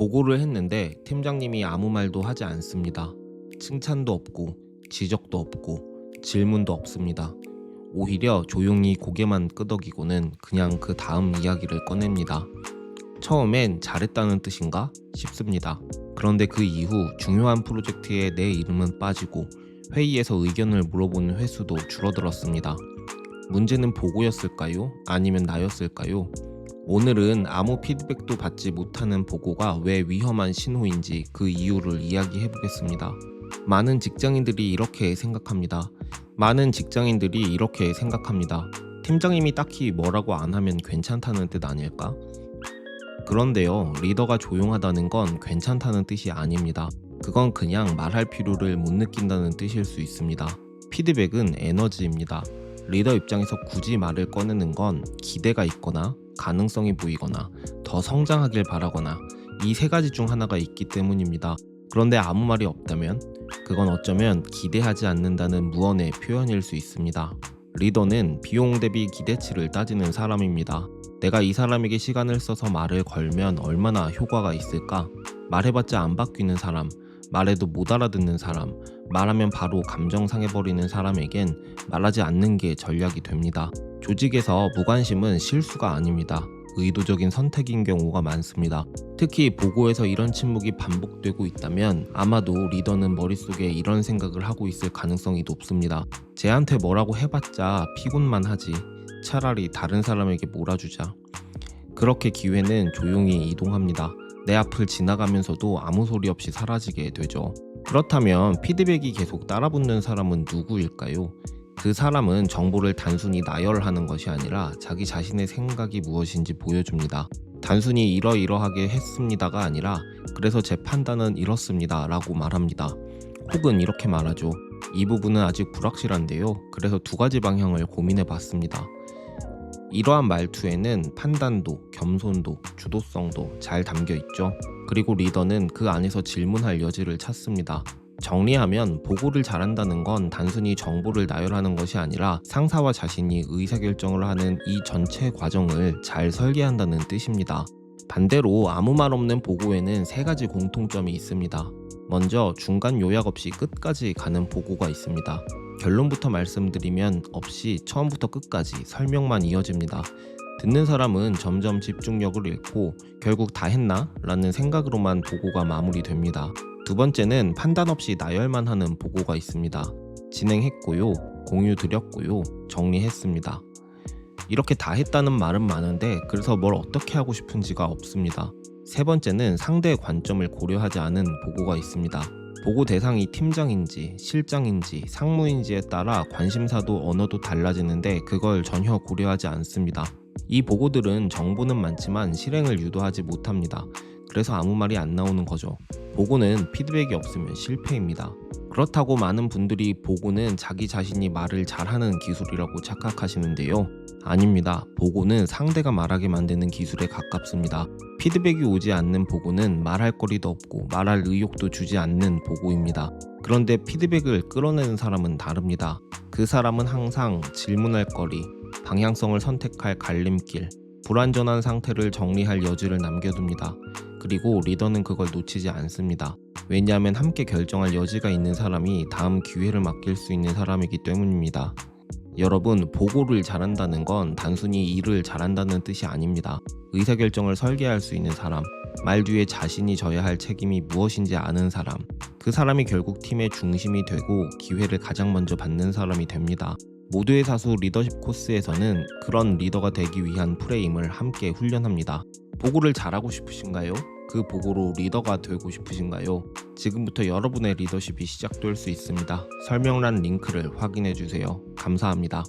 보고를 했는데 팀장님이 아무 말도 하지 않습니다. 칭찬도 없고 지적도 없고 질문도 없습니다. 오히려 조용히 고개만 끄덕이고는 그냥 그 다음 이야기를 꺼냅니다. 처음엔 잘했다는 뜻인가 싶습니다. 그런데 그 이후 중요한 프로젝트에 내 이름은 빠지고 회의에서 의견을 물어보는 횟수도 줄어들었습니다. 문제는 보고였을까요? 아니면 나였을까요? 오늘은 아무 피드백도 받지 못하는 보고가 왜 위험한 신호인지 그 이유를 이야기해 보겠습니다. 많은 직장인들이 이렇게 생각합니다. 많은 직장인들이 이렇게 생각합니다. 팀장님이 딱히 뭐라고 안 하면 괜찮다는 뜻 아닐까? 그런데요, 리더가 조용하다는 건 괜찮다는 뜻이 아닙니다. 그건 그냥 말할 필요를 못 느낀다는 뜻일 수 있습니다. 피드백은 에너지입니다. 리더 입장에서 굳이 말을 꺼내는 건 기대가 있거나 가능성이 보이거나 더 성장하길 바라거나 이 세 가지 중 하나가 있기 때문입니다. 그런데 아무 말이 없다면 그건 어쩌면 기대하지 않는다는 무언의 표현일 수 있습니다. 리더는 비용 대비 기대치를 따지는 사람입니다. 내가 이 사람에게 시간을 써서 말을 걸면 얼마나 효과가 있을까? 말해봤자 안 바뀌는 사람, 말해도 못 알아듣는 사람, 말하면 바로 감정 상해버리는 사람에겐 말하지 않는 게 전략이 됩니다. 조직에서 무관심은 실수가 아닙니다. 의도적인 선택인 경우가 많습니다. 특히 보고에서 이런 침묵이 반복되고 있다면 아마도 리더는 머릿속에 이런 생각을 하고 있을 가능성이 높습니다. 쟤한테 뭐라고 해봤자 피곤만 하지. 차라리 다른 사람에게 몰아주자. 그렇게 기회는 조용히 이동합니다. 내 앞을 지나가면서도 아무 소리 없이 사라지게 되죠. 그렇다면 피드백이 계속 따라붙는 사람은 누구일까요? 그 사람은 정보를 단순히 나열하는 것이 아니라 자기 자신의 생각이 무엇인지 보여줍니다. 단순히 이러이러하게 했습니다가 아니라 그래서 제 판단은 이렇습니다 라고 말합니다. 혹은 이렇게 말하죠. 이 부분은 아직 불확실한데요. 그래서 두 가지 방향을 고민해 봤습니다. 이러한 말투에는 판단도, 겸손도, 주도성도 잘 담겨 있죠. 그리고 리더는 그 안에서 질문할 여지를 찾습니다. 정리하면 보고를 잘한다는 건 단순히 정보를 나열하는 것이 아니라 상사와 자신이 의사결정을 하는 이 전체 과정을 잘 설계한다는 뜻입니다. 반대로 아무 말 없는 보고에는 세 가지 공통점이 있습니다. 먼저 중간 요약 없이 끝까지 가는 보고가 있습니다. 결론부터 말씀드리면 없이 처음부터 끝까지 설명만 이어집니다. 듣는 사람은 점점 집중력을 잃고 결국 다 했나? 라는 생각으로만 보고가 마무리됩니다. 두 번째는 판단 없이 나열만 하는 보고가 있습니다. 진행했고요, 공유 드렸고요, 정리했습니다. 이렇게 다 했다는 말은 많은데 그래서 뭘 어떻게 하고 싶은지가 없습니다. 세 번째는 상대의 관점을 고려하지 않은 보고가 있습니다. 보고 대상이 팀장인지 실장인지 상무인지에 따라 관심사도 언어도 달라지는데 그걸 전혀 고려하지 않습니다. 이 보고들은 정보는 많지만 실행을 유도하지 못합니다. 그래서 아무 말이 안 나오는 거죠. 보고는 피드백이 없으면 실패입니다. 그렇다고 많은 분들이 보고는 자기 자신이 말을 잘하는 기술이라고 착각하시는데요. 아닙니다. 보고는 상대가 말하게 만드는 기술에 가깝습니다. 피드백이 오지 않는 보고는 말할 거리도 없고 말할 의욕도 주지 않는 보고입니다. 그런데 피드백을 끌어내는 사람은 다릅니다. 그 사람은 항상 질문할 거리, 방향성을 선택할 갈림길, 불완전한 상태를 정리할 여지를 남겨둡니다. 그리고 리더는 그걸 놓치지 않습니다. 왜냐하면 함께 결정할 여지가 있는 사람이 다음 기회를 맡길 수 있는 사람이기 때문입니다. 여러분, 보고를 잘한다는 건 단순히 일을 잘한다는 뜻이 아닙니다. 의사결정을 설계할 수 있는 사람, 말 뒤에 자신이 져야 할 책임이 무엇인지 아는 사람, 그 사람이 결국 팀의 중심이 되고 기회를 가장 먼저 받는 사람이 됩니다. 모두의 사수 리더십 코스에서는 그런 리더가 되기 위한 프레임을 함께 훈련합니다. 보고를 잘하고 싶으신가요? 그 보고로 리더가 되고 싶으신가요? 지금부터 여러분의 리더십이 시작될 수 있습니다. 설명란 링크를 확인해 주세요. 감사합니다.